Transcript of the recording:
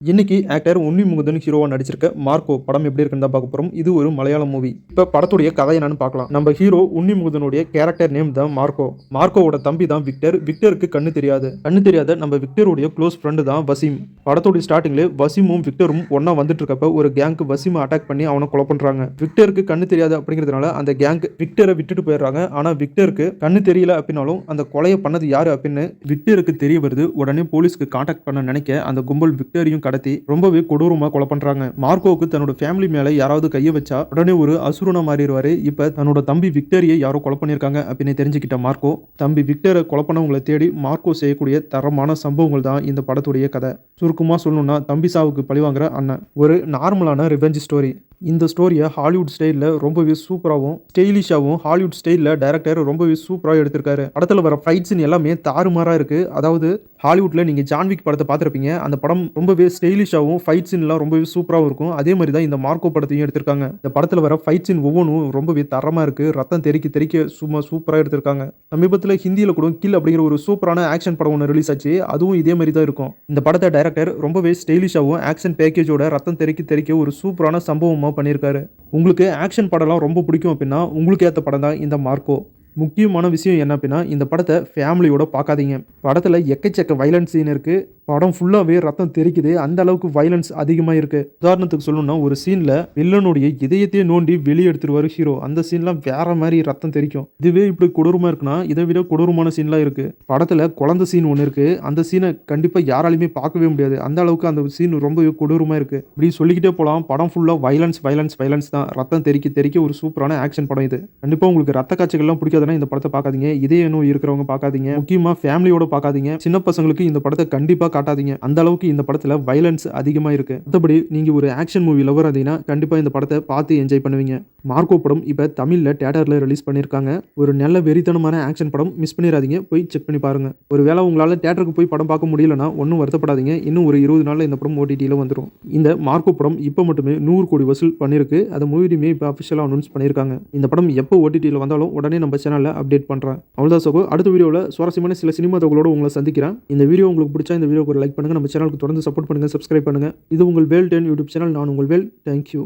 இன்னைக்கு ஆக்டர் உன்னி முகுந்தன் ஹீரோவாக நடிச்சிருக்க மார்க்கோ படம் எப்படி இருக்குன்னு தான் பார்க்க போகிறோம் இது ஒரு மலையாள மூவி இப்போ படத்துடைய கதை என்னன்னு பார்க்கலாம். நம்ம ஹீரோ உன்னி முகுந்தனுடைய கேரக்டர் நேம் தான் மார்க்கோ. மார்க்கோவோட தம்பி தான் விக்டர். விக்டருக்கு கண்ணு தெரியாது. கண்ணு தெரியாத நம்ம விக்டருடைய க்ளோஸ் ஃப்ரெண்டு தான் வசீம். படத்துடைய ஸ்டார்டிங்ல வசீமும் விக்டரும் ஒன்றா வந்துட்டு இருக்கப்ப ஒரு கேங்க் வசீமை அட்டாக் பண்ணி அவனை கொலை பண்றாங்க. விக்டருக்கு கண்ணு தெரியாது அப்படிங்கிறதுனால அந்த கேங்க் விக்டரை விட்டுட்டு போயிடுறாங்க. ஆனா விக்டருக்கு கண்ணு தெரியல அப்படின்னாலும் அந்த கொலையை பண்ணது யாரு அப்படின்னு விக்டருக்கு தெரிய வருது. உடனே போலீஸ்க்கு காண்டாக்ட் பண்ண நினைக்க அந்த கும்பல் விக்டரையும் கடத்தி ரொம்பவே கொடூரமா கொலை பண்றாங்க. மார்க்கோவுக்கு தன்னோட ஃபேமிலி மேல யாராவது கையை வச்சா உடனே ஒரு அசுரனா மாறிடுவாரு. இப்ப தன்னோட தம்பி விக்டரியை யாரோ கொலை பண்ணிருக்காங்க அப்படின்னு தெரிஞ்சுக்கிட்ட மார்க்கோ தம்பி விக்டரை கொலை பண்ணவங்களை தேடி மார்க்கோ செய்யக்கூடிய தரமான சம்பவங்கள் தான் இந்த படத்துடைய கதை. சுருக்கமா சொல்லணும்னா தம்பி சாவுக்கு பழிவாங்கிற அண்ணன். ஒரு நார்மலான ரிவெஞ்ச் ஸ்டோரி இந்த ஸ்டோரியை ஹாலிவுட் ஸ்டைலில் ரொம்பவே சூப்பராகவும் ஸ்டைலிஷாகவும் ஹாலிவுட் ஸ்டைலில் டேரக்டர் ரொம்பவே சூப்பராக எடுத்திருக்காரு. படத்தில் வர ஃபைட் சீன் எல்லாமே தாறுமாறாக இருக்குது அதாவது ஹாலிவுட்டில் நீங்கள் ஜான்விக் படத்தை பார்த்துருப்பீங்க. அந்த படம் ரொம்பவே ஸ்டைலிஷாகவும் ஃபைட் சீன்லாம் ரொம்பவே சூப்பராகவும் இருக்கும். அதே மாதிரி தான் இந்த மார்க்கோ படத்தையும் எடுத்திருக்காங்க. இந்த படத்தில் வர ஃபைட் சீன் ஒவ்வொன்றும் ரொம்பவே தரமாக இருக்குது ரத்தம் தெறிக்க தெறிக்க சும்மா சூப்பராக எடுத்திருக்காங்க. சமீபத்தில் ஹிந்தியில் கூட கில் அப்படிங்கிற ஒரு சூப்பரான ஆக்ஷன் படம் ஒன்று ரிலீஸ் ஆச்சு. அதுவும் இதே மாதிரி தான் இருக்கும். இந்த படத்தை டைரக்டர் ரொம்பவே ஸ்டைலிஷாகவும் ஆக்ஷன் பேக்கேஜோட ரத்தம் தெறிக்க தெறிக்க ஒரு சூப்பரான சம்பவமாக பண்ணியிருக்காரு. உங்களுக்கு ஆக்ஷன் படம்லாம் ரொம்ப பிடிக்கும் அப்படின்னா உங்களுக்கு ஏற்ற படம் தான் இந்த மார்க்கோ. முக்கியமான விஷயம் என்ன அப்படின்னா இந்த படத்தை ஃபேமிலியோட பார்க்காதீங்க. படத்தில் எக்கச்சக்க வைலன்ஸ் சீன் இருக்குது படம் ஃபுல்லாகவே ரத்தம் தெரிக்குது அந்த அளவுக்கு வைலன்ஸ் அதிகமாக இருக்குது உதாரணத்துக்கு சொல்லணும்னா ஒரு சீனில் வில்லனுடைய இதயத்தையே நோண்டி வெளியே எடுத்துருவாரு ஹீரோ அந்த சீன்லாம் வேற மாதிரி ரத்தம் தெரிக்கும். இதுவே இப்படி கொடூரமாக இருக்குன்னா இதை விட கொடூரமான சீன்லாம் இருக்குது படத்தில் குழந்தை சீன் ஒன்று இருக்குது அந்த சீனை கண்டிப்பாக யாராலையுமே பார்க்கவே முடியாது. அந்த அளவுக்கு அந்த சீன் ரொம்பவே கொடூரமாக இருக்குது இப்படி சொல்லிக்கிட்டே போகலாம் படம் ஃபுல்லாக வைலன்ஸ் வைலன்ஸ் வைலன்ஸ் தான். ரத்தம் தெரிக்க தெரிக்க ஒரு சூப்பரான ஆக்ஷன் படம் இது. கண்டிப்பாக உங்களுக்கு ரத்த காட்சிகள்லாம் பிடிக்காதுன்னா இந்த படத்தை பார்க்காதீங்க. இதய நோய் இருக்கிறவங்க பார்க்காதீங்க. முக்கியமாக ஃபேமிலியோட பார்க்காதீங்க. சின்ன பசங்களுக்கு இந்த படத்தை கண்டிப்பாக காட்டாதீங்க. அந்த அளவுக்கு இந்த படத்தில் வயலன்ஸ் அதிகமாக இருக்கு. மற்றபடி நீங்கள் ஒரு ஆக்ஷன் மூவி லவர் இருந்தீங்கன்னா கண்டிப்பாக இந்த படத்தை பார்த்து என்ஜாய் பண்ணுவீங்க. மார்க்கோ படம் இப்போ தமிழில் தேட்டரில் ரிலீஸ் பண்ணியிருக்காங்க ஒரு நல்ல வெறித்தனமான ஆக்ஷன் படம் மிஸ் பண்ணிடாதீங்க போய் செக் பண்ணி பாருங்கள் ஒரு வேளை உங்களால் தேட்டருக்கு போய் படம் பார்க்க முடியலன்னா ஒன்றும் வருத்தப்படாதீங்க. இன்னும் ஒரு இருபது நாளில் இந்த படம் ஓடிடியில் வந்துடும் இந்த மார்க்கோ படம் இப்போ மட்டுமே நூறு கோடி வசூல் பண்ணியிருக்கு அதை மூவியுமே இப்போ அஃபிஷியலாக அனௌன்ஸ் பண்ணியிருக்காங்க இந்த படம் எப்போ ஓடிடியில் வந்தாலும் உடனே நம்ம சேனலில் அப்டேட் பண்ணுறேன் அவ்வளோதான் சகோ. அடுத்த வீடியோவில் சுவாரஸ்யமான சில சினிமா தகவலோடு உங்களை சந்திக்கிறேன். இந்த வீடியோ உங்களுக்கு பிடிச்சா இந்த வீடியோக்கு ஒரு லைக் பண்ணுங்கள் நம்ம சேனலுக்கு தொடர்ந்து சப்போர்ட் பண்ணுங்கள் சப்ஸ்கிரைப் பண்ணுங்கள் இது உங்கள் வேல் டென் யூடியூப் சேனல் நான் உங்கள் வேல். தேங்க்யூ